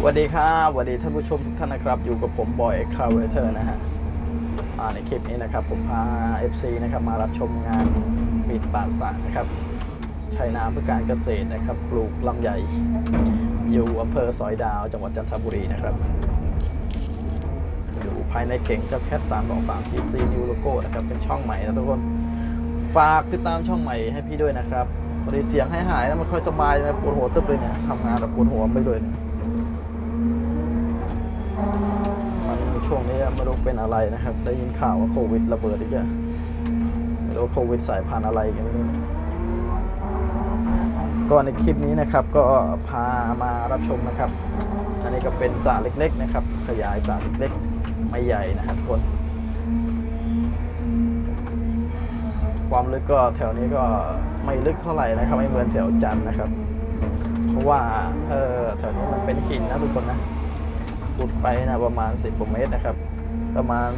สวัสดีครับสวัสดีท่านผู้ชมทุกท่านนะครับ อยู่กับผมบอยคาร์เวเตอร์นะฮะในคลิปนี้นะครับ ผมพา FC นะครับมารับชมงานปิดปากสรนะครับใช้น้ำเพื่อการเกษตรนะครับ ปลูกลำไยอยู่อำเภอสอยดาว จังหวัดจันทบุรีนะครับ อยู่ภายในเก่งเจ้าแคท3 2 3 TC New Logo นะครับ เป็นช่องใหม่นะทุกคน ฝากติดตามช่องใหม่ให้พี่ด้วยนะครับพอดีเสียงให้หายแล้วไม่ค่อยสบายนะปวดหัวตึ๊บเลยเนี่ยทำงานแบบปวดหัวไปเลยเนี่ย มัน ช่วงนี้ไม่รู้เป็นอะไรนะครับ ได้ยินข่าวว่าโควิดระเบิดอีกอะไม่รู้โควิดสายพันธุ์อะไรกันไม่รู้ก็ในคลิปนี้นะครับก็พามารับชมนะครับ อันนี้ก็เป็นสระเล็กๆนะครับ ขยายสระเล็กๆไม่ใหญ่นะครับทุกคน ความลึกก็แถวนี้ก็ไม่ลึกเท่าไหร่นะครับ ไม่เหมือนแถวจันนะครับ เพราะว่าเออแถวนี้มันเป็นหินนะทุกคนนะ ขุดไปนะประมาณ 10กว่าเมตรนะครับ ประมาณ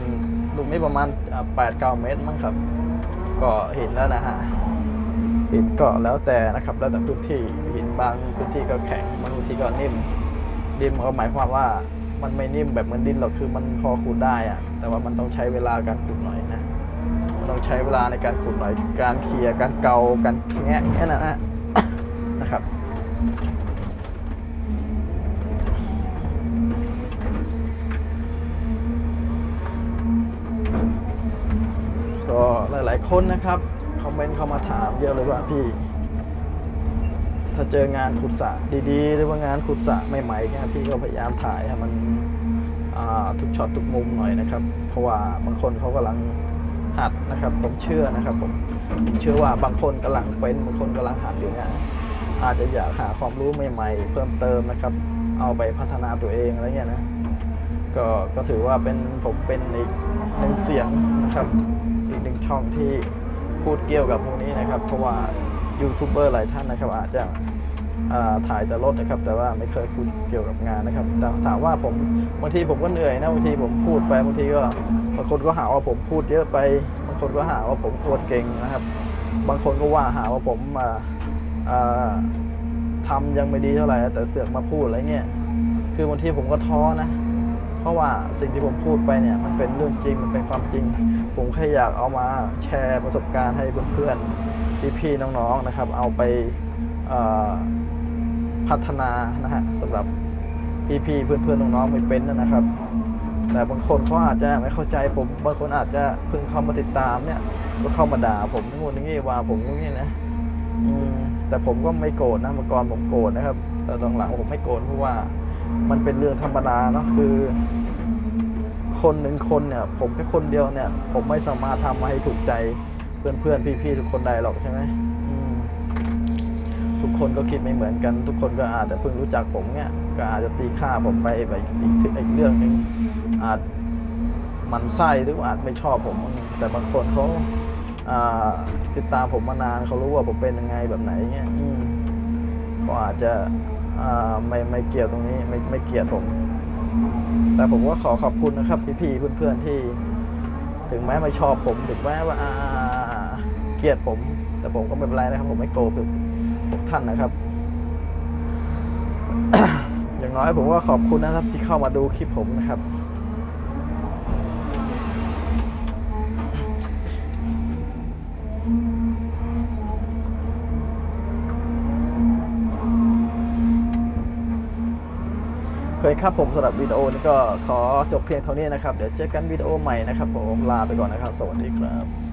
ลูกนี้ประมาณ8ปดเเมตรมั้งครับ ก็เห็นแล้วนะฮะหินก็แล้วแต่นะครับ แล้วแต่พื้นที่หินบางพื้นที่ก็แข็งบางพื้นที่ก็นิ่มนิ่มก็หมายความว่ามันไม่นิ่มแบบเหมือนดินหรอกคือมันพอขุดได้อะแต่ว่ามันต้องใช้เวลาการขุดหน่อยนะมันต้องใช้เวลาในการขุดหน่อยการเคลียร์การเกาการแงะแงะนะฮะนะครับายคนนะครับ คอมเมนต์เข้ามาถามเยอะเลยว่าพี่ ถ้าเจองานขุดสระดีๆ หรือว่างานขุดสระใหม่ๆเนี่ยพี่ก็พยายามถ่ายให้มันทุกช็อตทุกมุมหน่อยนะครับ เพราะว่าบางคนเขากำลังหัดนะครับ ผมเชื่อนะครับผมผมเชื่อว่าบางคนกำลังเป็นบางคนกำลังหัดอยู่เนี่ยอาจจะอยากหาความรู้ใหม่ ๆ เพิ่มเติมนะครับ เอาไปพัฒนาตัวเองอะไรเงี้ยนะก็ก็ถือว่าเป็นผมเป็นอีกหนึ่งเสียงนะครับ กหนึ่งช่องที่พูดเกี่ยวกับพวกนี้นะครับ เพราะว่ายูทูบเบอร์หลายท่านนะครับอาจจะถ่ายแต่รถนะครับ แต่ว่าไม่เคยพูดเกี่ยวกับงานนะครับแต่ถามว่าผมบางทีผมก็เหนื่อยนะบางทีผมพูดไปบางทีก็บางคนก็หาว่าผมพูดเยอะไปบางคนก็หาว่าผมพูดเก่งนะครับ บางคนก็ว่าหาว่าผมมาอ่าทำยังไม่ดีเท่าไหร่แต่เสือกมาพูดอะไรเงี้ยคือบางทีผมก็ท้อนะ เพราะว่าสิ่งที่ผมพูดไปเนี่ยมันเป็นเรื่องจริงมันเป็นความจริง ผมแค่อยากเอามาแชร์ประสบการณ์ให้เพื่อนๆพี่ๆน้องๆนะครับ เอาไปพัฒนานะฮะสำหรับพี่ๆเพื่อนๆน้องๆไม่เป็นนะครับ แต่บางคนเขาอาจจะไม่เข้าใจผมบางคนอาจจะเพิ่งเข้ามาติดตามเนี่ยก็เข้ามาด่าผมนู่นนี่ว่าผมนู่นนี่นะแต่ผมก็ไม่โกรธนะเมื่อก่อนผมโกรธนะครับ แต่หลังๆผมไม่โกรธเพราะว่า มันเป็นเรื่องธรรมดาเนาะคือ คนหนึ่งคนเนี่ย ผมแค่คนเดียวเนี่ย ผมไม่สามารถทำมาให้ถูกใจเพื่อนเพื่อนพี่พี่ๆทุกคนได้หรอกใช่ไหมมทุกคนก็คิดไม่เหมือนกัน ทุกคนก็อาจจะเพิ่งรู้จักผมเนี่ยก็อาจจะตีค่าผมไปไปอีกอีกเรื่องหนึ่งอาจมันไส้หรือว่าอาจไม่ชอบผม แต่บางคนเขาอ่าติดตามผมมานานเขารู้ว่าผมเป็นยังไงแบบไหนเงี้ยอืมก็อาจจะ ไม่ไม่เกี่ยวตรงนี้ไม่ไม่เกลียดผม แต่ผมก็ขอขอบคุณนะครับ พี่ๆเพื่อนๆที่ ถึงแม้ไม่ชอบผมถึงแม้ว่าเกลียดผม แต่ผมก็ไม่เป็นไรนะครับ ผมไม่โกรธพวกท่านนะครับ อย่างน้อยผมก็ขอบคุณนะครับที่เข้ามาดูคลิปผมนะครับ เคยครับผมสำหรับวิดีโอนี้ก็ขอจบเพียงเท่านี้นะครับ เดี๋ยวเจอกันวิดีโอใหม่นะครับผมลาไปก่อนนะครับ สวัสดีครับ